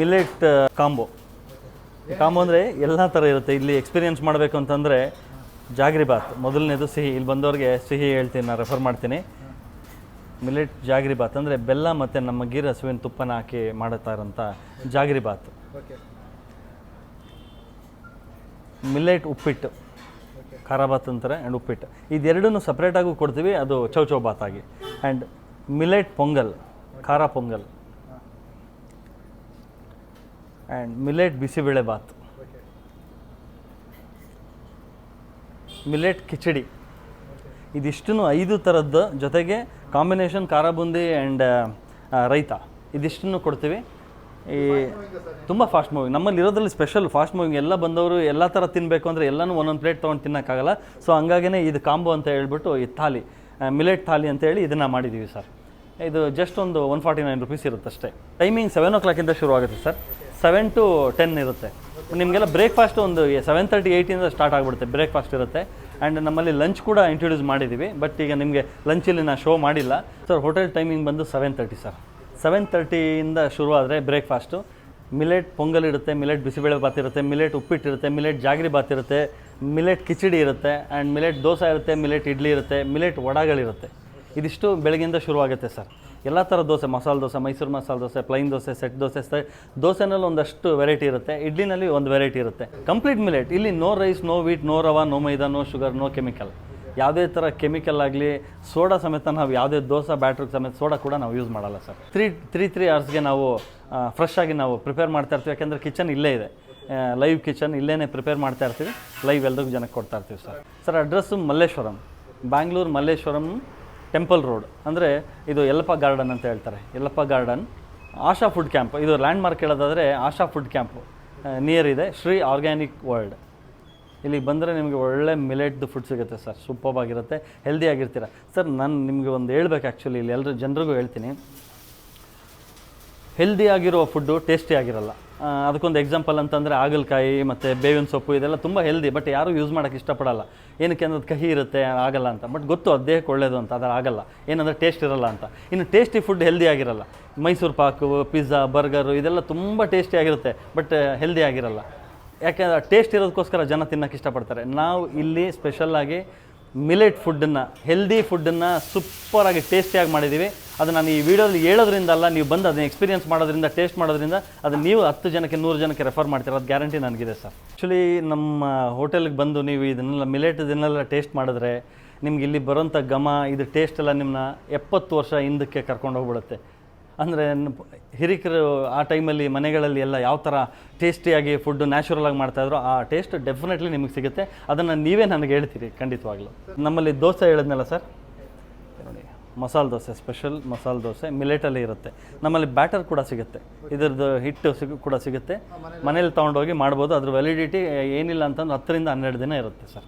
Millet combo combo ಅಂದರೆ ಎಲ್ಲ ಥರ ಇರುತ್ತೆ. ಇಲ್ಲಿ ಎಕ್ಸ್ಪೀರಿಯೆನ್ಸ್ ಮಾಡಬೇಕು ಅಂತಂದರೆ ಜಾಗ್ರಿ ಬಾತ್. ಮೊದಲನೇದು ಸಿಹಿ. ಇಲ್ಲಿ ಬಂದವ್ರಿಗೆ ಸಿಹಿ ಹೇಳ್ತೀನಿ ನಾನು ರೆಫರ್ ಮಾಡ್ತೀನಿ. ಮಿಲೆಟ್ ಜಾಗ್ರಿ ಬಾತ್ ಅಂದರೆ ಬೆಲ್ಲ ಮತ್ತು ನಮ್ಮ ಗೀರ್ ಹಸುವಿನ ತುಪ್ಪನ ಹಾಕಿ ಮಾಡುತ್ತಾ ಇರೋಂಥ ಜಾಗ್ರಿ ಬಾತ್. ಮಿಲೆಟ್ ಉಪ್ಪಿಟ್ಟು. ಖಾರ ಬಾತ್ ಅಂತಾರೆ ಆ್ಯಂಡ್ ಉಪ್ಪಿಟ್ಟು. ಇದೆರಡನ್ನೂ ಸಪ್ರೇಟಾಗೂ ಕೊಡ್ತೀವಿ. ಅದು ಚೌ ಚೌ ಬಾತ್ ಆಗಿ. ಆ್ಯಂಡ್ ಮಿಲೆಟ್ ಪೊಂಗಲ್ ಖಾರ pongal and millet bisibele bath millet khichdi ಇದಿಷ್ಟು ಐದು ಥರದ್ದು ಜೊತೆಗೆ ಕಾಂಬಿನೇಷನ್ ಖಾರ ಬುಂದಿ ಆ್ಯಂಡ್ ರೈತ ಇದಿಷ್ಟನ್ನು ಕೊಡ್ತೀವಿ ಈ ತುಂಬ ಫಾಸ್ಟ್ ಮೂವಿಂಗ್ ನಮ್ಮಲ್ಲಿ ಇರೋದ್ರಲ್ಲಿ ಸ್ಪೆಷಲ್ ಫಾಸ್ಟ್ ಮೂವಿಂಗ್ ಎಲ್ಲ ಬಂದವರು ಎಲ್ಲ ಥರ ತಿನ್ನಬೇಕು ಅಂದರೆ ಎಲ್ಲನೂ ಒಂದೊಂದು ಪ್ಲೇಟ್ ತೊಗೊಂಡು ತಿನ್ನೋಕ್ಕಾಗಲ್ಲ ಸೊ ಹಂಗಾಗೇ ಇದು ಕಾಂಬೋ ಅಂತ ಹೇಳ್ಬಿಟ್ಟು ಈ ಥಾಲಿ ಮಿಲೆಟ್ ಥಾಲಿ ಅಂತ ಹೇಳಿ ಇದನ್ನು ಮಾಡಿದ್ದೀವಿ ಸರ್ ಇದು ಜಸ್ಟ್ ಒಂದು ಒನ್ ಫಾರ್ಟಿ ನೈನ್ ರುಪೀಸ್ ಇರುತ್ತೆ ಅಷ್ಟೇ ಟೈಮಿಂಗ್ ಸೆವೆನ್ ಓ ಕ್ಲಾಕಿಂದ ಶುರು ಆಗುತ್ತೆ ಸರ್ ಸೆವೆನ್ ಟು ಟೆನ್ ಇರುತ್ತೆ. ನಿಮಗೆಲ್ಲ ಬ್ರೇಕ್ಫಾಸ್ಟ್ ಒಂದು ಸೆವೆನ್ ತರ್ಟಿ ಏಯ್ಟಿಂದ ಸ್ಟಾರ್ಟ್ ಆಗಿಬಿಡುತ್ತೆ. ಬ್ರೇಕ್ಫಾಸ್ಟ್ ಇರುತ್ತೆ. ಆ್ಯಂಡ್ ನಮ್ಮಲ್ಲಿ ಲಂಚ್ ಕೂಡ ಇಂಟ್ರೊಡ್ಯೂಸ್ ಮಾಡಿದ್ದೀವಿ ಬಟ್ ಈಗ ನಿಮಗೆ ಲಂಚಲ್ಲಿ ನಾನು ಶೋ ಮಾಡಿಲ್ಲ. ಸರ್ ಹೋಟೆಲ್ ಟೈಮಿಂಗ್ ಬಂದು ಸೆವೆನ್ ತರ್ಟಿ ಸರ್ ಸೆವೆನ್ ತರ್ಟಿಯಿಂದ ಶುರು ಆದರೆ ಬ್ರೇಕ್ಫಾಸ್ಟು ಮಿಲೆಟ್ ಪೊಂಗಲ್ ಇರುತ್ತೆ ಮಿಲೆಟ್ ಬಿಸಿಬೇಳೆ ಬಾತ್ ಇರುತ್ತೆ ಮಿಲೆಟ್ ಉಪ್ಪಿಟ್ಟು ಇರುತ್ತೆ ಮಿಲೆಟ್ ಜಾಗ್ರಿ ಬಾತ್ ಇರುತ್ತೆ ಮಿಲೆಟ್ ಕಿಚಡಿ ಇರುತ್ತೆ ಆ್ಯಂಡ್ ಮಿಲೆಟ್ ದೋಸೆ ಇರುತ್ತೆ ಮಿಲೆಟ್ ಇಡ್ಲಿ ಇರುತ್ತೆ ಮಿಲೆಟ್ ವಡಗಳಿರುತ್ತೆ. ಇದಿಷ್ಟು ಬೆಳಗ್ಗೆಯಿಂದ ಶುರುವಾಗುತ್ತೆ ಸರ್. ಎಲ್ಲ ಥರ ದೋಸೆ, ಮಸಾಲೆ ದೋಸೆ, ಮೈಸೂರು ಮಸಾಲೆ ದೋಸೆ ಪ್ಲೈನ್ ದೋಸೆ ಸೆಟ್ ದೋಸೆ ದೋಸೆನಲ್ಲಿ ಒಂದಷ್ಟು ವೆರೈಟಿ ಇರುತ್ತೆ. ಇಡ್ಲಿನಲ್ಲಿ ಒಂದು ವೆರೈಟಿ ಇರುತ್ತೆ. ಕಂಪ್ಲೀಟ್ ಮಿಲೆಟ್ ಇಲ್ಲಿ no rice no wheat no rava no maida no sugar no chemical ಯಾವುದೇ ಥರ ಕೆಮಿಕಲ್ ಆಗಲಿ ಸೋಡಾ ಸಮೇತ ನಾವು ಯಾವುದೇ ದೋಸೆ ಬ್ಯಾಟ್ರಿಗೆ ಸಮೇತ ಸೋಡಾ ಕೂಡ ನಾವು ಯೂಸ್ ಮಾಡಲ್ಲ ಸರ್. ತ್ರೀ ತ್ರೀ ತ್ರೀ ಅವರ್ಸ್ಗೆ ನಾವು ಫ್ರೆಶ್ ಆಗಿ ನಾವು ಪ್ರಿಪೇರ್ ಮಾಡ್ತಾ ಇರ್ತೀವಿ. ಯಾಕೆಂದರೆ ಕಿಚನ್ ಇಲ್ಲೇ ಇದೆ. ಲೈವ್ ಕಿಚನ್ ಇಲ್ಲೇ ಪ್ರಿಪೇರ್ ಮಾಡ್ತಾ ಇರ್ತೀವಿ. ಲೈವ್ ಎಲ್ರಿಗೂ ಜನಕ್ಕೆ ಕೊಡ್ತಾ ಇರ್ತೀವಿ sir. Sir address Malleshwaram. Bangalore Malleshwaram temple road ಅಂದರೆ ಇದು ಯಲ್ಲಪ್ಪ ಗಾರ್ಡನ್ ಅಂತ ಹೇಳ್ತಾರೆ. Yellappa garden, Asha food camp ಇದು ಲ್ಯಾಂಡ್ ಮಾರ್ಕ್ ಹೇಳೋದಾದರೆ ಆಶಾ ಫುಡ್ ಕ್ಯಾಂಪ್ ನಿಯರ್ ಇದೆ, ಶ್ರೀ ಆರ್ಗ್ಯಾನಿಕ್ ವರ್ಲ್ಡ್ ಇಲ್ಲಿ ಬಂದರೆ ನಿಮಗೆ ಒಳ್ಳೆ ಮಿಲೆಟ್ದು ಫುಡ್ ಸಿಗುತ್ತೆ ಸರ್. ಸೂಪರ್ ಆಗಿರುತ್ತೆ ಹೆಲ್ದಿ ಆಗಿರ್ತೀರ. ಸರ್, ನಾನು ನಿಮಗೆ ಒಂದು ಹೇಳ್ಬೇಕು ಆ್ಯಕ್ಚುಲಿ ಇಲ್ಲಿ ಎಲ್ಲರೂ ಜನರಿಗೂ ಹೇಳ್ತೀನಿ. ಹೆಲ್ದಿ ಆಗಿರೋ ಫುಡ್ಡು ಟೇಸ್ಟಿ ಆಗಿರಲ್ಲ. ಅದಕ್ಕೊಂದು ಎಕ್ಸಾಂಪಲ್ ಅಂತಂದರೆ ಹಾಗಲಕಾಯಿ ಮತ್ತು ಬೇವಿನ ಸೊಪ್ಪು ಇದೆಲ್ಲ ತುಂಬ ಹೆಲ್ದಿ ಬಟ್ ಯಾರೂ ಯೂಸ್ ಮಾಡೋಕ್ಕೆ ಇಷ್ಟಪಡಲ್ಲ. ಏನಕ್ಕೆ ಅಂದ್ರೆ ಅದು ಕಹಿ ಇರುತ್ತೆ, ಆಗಲ್ಲ ಅಂತ. ಬಟ್ ಗೊತ್ತು, ಅದು ದೇಹಕ್ಕೆ ಒಳ್ಳೆಯದು ಅಂತ, ಅದರ ಆಗಲ್ಲ. ಏನಂದರೆ ಟೇಸ್ಟ್ ಇರಲ್ಲ ಅಂತ. ಇನ್ನು ಟೇಸ್ಟಿ ಫುಡ್ ಹೆಲ್ದಿ ಆಗಿರಲ್ಲ. ಮೈಸೂರು ಪಾಕು ಪಿಜ್ಜಾ ಬರ್ಗರು ಇದೆಲ್ಲ ತುಂಬ ಟೇಸ್ಟಿ ಆಗಿರುತ್ತೆ ಬಟ್ ಹೆಲ್ದಿ ಆಗಿರಲ್ಲ. ಯಾಕೆಂದ್ರೆ ಟೇಸ್ಟ್ ಇರೋದಕ್ಕೋಸ್ಕರ ಜನ ತಿನ್ನೋಕ್ಕೆ ಇಷ್ಟಪಡ್ತಾರೆ. ನಾವು ಇಲ್ಲಿ ಸ್ಪೆಷಲ್ಲಾಗಿ ಮಿಲೆಟ್ ಫುಡ್ಡನ್ನು ಹೆಲ್ದಿ ಫುಡ್ಡನ್ನು ಸೂಪರಾಗಿ ಟೇಸ್ಟಿಯಾಗಿ ಮಾಡಿದ್ದೀವಿ ಅದು ನಾನು ಈ ವಿಡಿಯೋದಲ್ಲಿ ಹೇಳೋದ್ರಿಂದ ಅಲ್ಲ, ನೀವು ಬಂದು ಅದನ್ನ ಎಕ್ಸ್ಪೀರಿಯನ್ಸ್ ಮಾಡೋದ್ರಿಂದ ಟೇಸ್ಟ್ ಮಾಡೋದ್ರಿಂದ ಅದು ನೀವು ಹತ್ತು ಜನಕ್ಕೆ, ನೂರು ಜನಕ್ಕೆ ರೆಫರ್ ಮಾಡ್ತೀರ. ಅದು ಗ್ಯಾರಂಟಿ ನನಗಿದೆ ಸರ್. ಆ್ಯಕ್ಚುಲಿ ನಮ್ಮ ಹೋಟೆಲ್ಗೆ ಬಂದು ನೀವು ಇದನ್ನೆಲ್ಲ ಮಿಲೇಟ್ ಇದನ್ನೆಲ್ಲ ಟೇಸ್ಟ್ ಮಾಡಿದ್ರೆ ನಿಮ್ಗೆ ಇಲ್ಲಿ ಬರೋಂಥ ಘಮ, ಇದು ಟೇಸ್ಟ್ ಎಲ್ಲ ನಿಮ್ಮನ್ನ ಎಪ್ಪತ್ತು ವರ್ಷ ಹಿಂದಕ್ಕೆ ಕರ್ಕೊಂಡು ಹೋಗ್ಬಿಡುತ್ತೆ. ಅಂದರೆ ಹಿರಿಕರು ಆ ಟೈಮಲ್ಲಿ ಮನೆಗಳಲ್ಲಿ ಎಲ್ಲ ಯಾವ ಥರ ಟೇಸ್ಟಿಯಾಗಿ ಫುಡ್ ನ್ಯಾಚುರಲ್ ಆಗಿ ಮಾಡ್ತಾಯಿದ್ರು ಆ ಟೇಸ್ಟ್ ಡೆಫಿನೆಟ್ಲಿ ನಿಮಗೆ ಸಿಗುತ್ತೆ. ಅದನ್ನು ನೀವೇ ನನಗೆ ಹೇಳ್ತೀರಿ ಖಂಡಿತವಾಗ್ಲೂ. ನಮ್ಮಲ್ಲಿ ದೋಸೆ ಹೇಳಿದ್ನಲ್ಲ ಸರ್? ಮಸಾಲೆ ದೋಸೆ ಸ್ಪೆಷಲ್ ಮಸಾಲೆ ದೋಸೆ ಮಿಲೆಟಲ್ಲಿ ಇರುತ್ತೆ. ನಮ್ಮಲ್ಲಿ ಬ್ಯಾಟರ್ ಕೂಡ ಸಿಗುತ್ತೆ. ಇದ್ರದ್ದು ಹಿಟ್ಟು ಸಿಗ, ಕೂಡ ಸಿಗುತ್ತೆ. ಮನೇಲಿ ತೊಗೊಂಡೋಗಿ ಮಾಡ್ಬೋದು. ಅದ್ರ ವ್ಯಾಲಿಡಿಟಿ ಏನಿಲ್ಲ ಅಂತಂದ್ರೆ ಹತ್ತರಿಂದ ಹನ್ನೆರಡು ದಿನ ಇರುತ್ತೆ ಸರ್.